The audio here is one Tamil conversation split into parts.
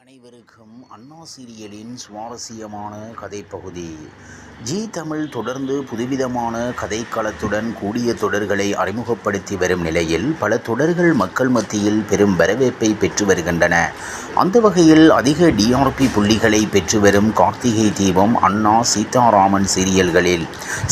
அனைவருக்கும் அண்ணா சீரியலின் சுவாரஸ்யமான கதைப்பகுதி. ஜி தமிழ் தொடர்ந்து புதுவிதமான கதைக்களத்துடன் கூடிய தொடர்களை அறிமுகப்படுத்தி வரும் நிலையில் பல தொடர்கள் மக்கள் மத்தியில் பெரும் வரவேற்பை பெற்று வருகின்றன. அந்த வகையில் அதிக டிஆர்பி புள்ளிகளை பெற்று வரும் கார்த்திகை தீபம் அண்ணா சீதாராமன் சீரியல்களில்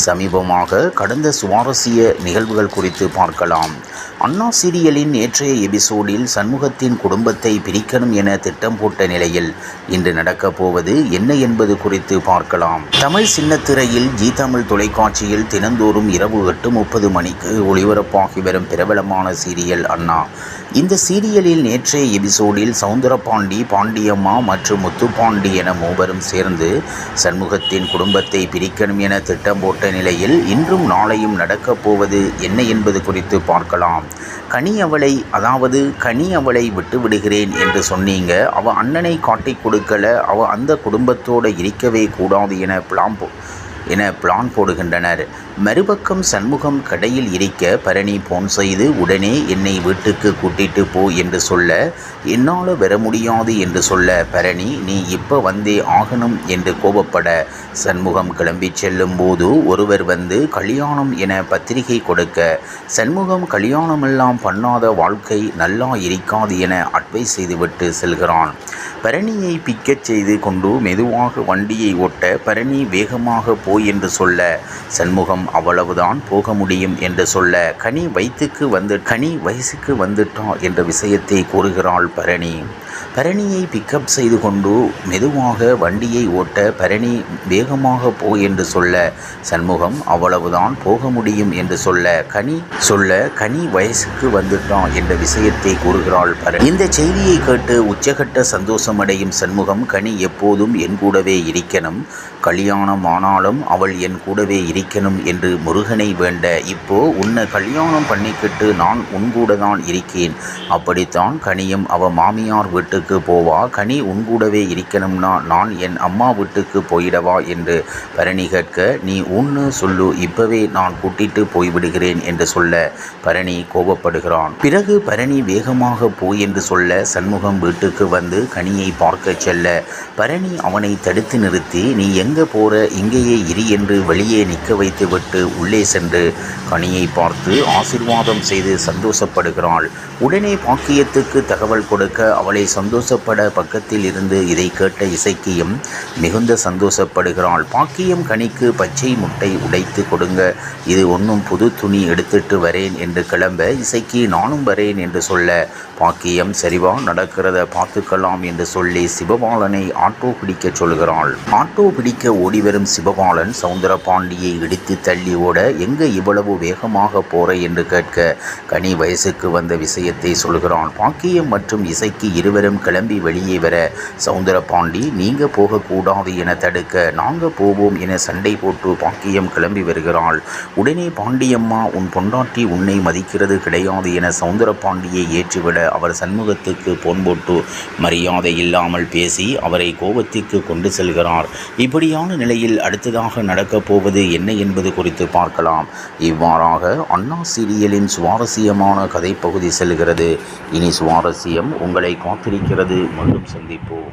சமீபமாக கடந்த சுவாரஸ்ய நிகழ்வுகள் குறித்து பார்க்கலாம். அண்ணா சீரியலின் நேற்றைய எபிசோடில் சண்முகத்தின் குடும்பத்தை பிரிக்கணும் என திட்டம் போட்ட நிலையில் இன்று நடக்கப் போவது என்ன என்பது குறித்து பார்க்கலாம். தமிழ் சின்னத்திரையில் ஜி தமிழ் தொலைக்காட்சியில் தினந்தோறும் இரவு எட்டு முப்பது மணிக்கு ஒளிபரப்பாகி வரும் பிரபலமான சீரியல் அண்ணா. இந்த சீரியலில் நேற்றைய எபிசோடில் சவுந்தரபாண்டி பாண்டியம்மா மற்றும் முத்துப்பாண்டி என மூவரும் சேர்ந்து சண்முகத்தின் குடும்பத்தை பிரிக்கணும் என திட்டம் போட்ட நிலையில் இன்றும் நாளையும் நடக்கப் போவது என்ன என்பது குறித்து பார்க்கலாம். கனி அவளை அதாவது கனி அவளை விட்டு விடுகிறேன் என்று சொன்னீங்க. அவள் அண்ணனை காட்டிக் கொடுக்கல அவள் அந்த குடும்பத்தோடு இருக்கவே கூடாது என பிளாம்போ என பிளான் போடுகின்றனர். மறுபக்கம் சண்முகம் கடையில் இருக்க பரணி போன் செய்து உடனே என்னை வீட்டுக்கு கூட்டிட்டு போ என்று சொல்ல என்னால் வர முடியாது என்று சொல்ல பரணி நீ இப்போ வந்தே ஆகணும் என்று கோபப்பட சண்முகம் கிளம்பி செல்லும் போது ஒருவர் வந்து கல்யாணம் என பத்திரிகை கொடுக்க சண்முகம் கல்யாணமெல்லாம் பண்ணாத வாழ்க்கை நல்லா இருக்காது என அட்வைஸ் செய்துவிட்டு செல்கிறான். பரணியை பிக்கச் செய்து கொண்டு மெதுவாக வண்டியை ஓட்ட பரணி வேகமாக போய் என்று சொல்ல சண்முகம் அவ்வளவுதான் போக முடியும் என்று சொல்ல கனி வயிற்றுக்கு வந்து கனி வயசுக்கு வந்துட்டா என்ற விஷயத்தை கூறுகிறாள் பரணி. பரணியை பிக்கப் செய்து கொண்டு மெதுவாக வண்டியை ஓட்ட பரணி வேகமாக போ என்று சொல்ல சண்முகம் அவ்வளவுதான் போக முடியும் என்று சொல்ல கனி சொல்ல கனி வயசுக்கு வந்துட்டான் என்ற விஷயத்தை கூறுகிறாள் பரணி. இந்த செய்தியை கேட்டு உச்சகட்ட சந்தோஷம் சந்தோஷமடையும் சண்முகம் கனி எப்போதும் என் கூடவே இருக்கணும். கல்யாணம் ஆனாலும் அவள் என் கூடவே இருக்கணும் என்று முருகனை வேண்ட இப்போ உன்னை கல்யாணம் பண்ணிக்கிட்டு நான் உன் கூட தான் இருக்கேன். அப்படித்தான் கனியும் அவ மாமியார் வீட்டுக்கு போவா. கனி உன் கூடவே இருக்கணும்னா நான் என் அம்மா வீட்டுக்கு போயிடவா என்று பரணி கேட்க நீ உன்னு சொல்லு இப்பவே நான் கூட்டிட்டு போய்விடுகிறேன் என்று சொல்ல பரணி கோபப்படுகிறான். பிறகு பரணி வேகமாக போய் என்று சொல்ல சண்முகம் வீட்டுக்கு வந்து கனியை பார்க்கச் செல்ல. பரணி அவனை தடுத்து நிறுத்தி நீ எங்கே போற? இங்கேயே இரு என்று வெளியே நிற்க வைத்துவிட்டு உள்ளே சென்று கனியை பார்த்து ஆசிர்வாதம் செய்து சந்தோஷப்படுகிறாள். உடனே பாக்கியத்துக்கு தகவல் கொடுக்க அவளை சந்தோஷப்பட பக்கத்தில் இருந்து இதை கேட்ட இசைக்கியும் மிகுந்த சந்தோஷப்படுகிறாள். பாக்கியம் கனிக்கு பச்சை முட்டை உடைத்து கொடுங்க. இது ஒன்றும் புது துணி எடுத்துட்டு வரேன் என்று கிளம்ப இசைக்கு நானும் வரேன் என்று சொல்ல பாக்கியம் சரிவா நடக்கிறத பார்த்துக்கலாம் என்று சொல்லி சிவபாலனை ஆட்டோ பிடிக்க சொல்கிறாள். ஆட்டோ பிடிக்க ஓடிவரும் சிவபாலன் சவுந்தரபாண்டியை இடித்து தள்ளி ஓட எங்க இவ்வளவு வேகமாக போற? என்று கேட்க கனி வயசுக்கு வந்த விஷயத்தை சொல்கிறான். பாக்கியம் மற்றும் இசைக்கு இருவரும் கிளம்பி வெளியே வர சவுந்தரபாண்டி நீங்க போகக்கூடாது என தடுக்க நாங்க போவோம் என சண்டை போட்டு பாக்கியம் கிளம்பி வருகிறாள். உடனே பாண்டியம்மா உன் பொண்டாட்டி உன்னை மதிக்கிறது கிடையாது என சவுந்தர பாண்டியை ஏற்றிவிட அவர் சண்முகத்துக்கு போன் போட்டு மரியாதை இல்லாமல் பேசி அவரை கோபத்திற்கு கொண்டு செல்கிறார். இப்படியான நிலையில் அடுத்ததாக நடக்கப் போவது என்ன என்பது குறித்து பார்க்கலாம். இவ்வாறாக அண்ணா சீரியலின் சுவாரஸ்யமான கதைப்பகுதி செல்கிறது. இனி சுவாரஸ்யம் உங்களை காத்திருக்கிறது. மீண்டும் சந்திப்போம்.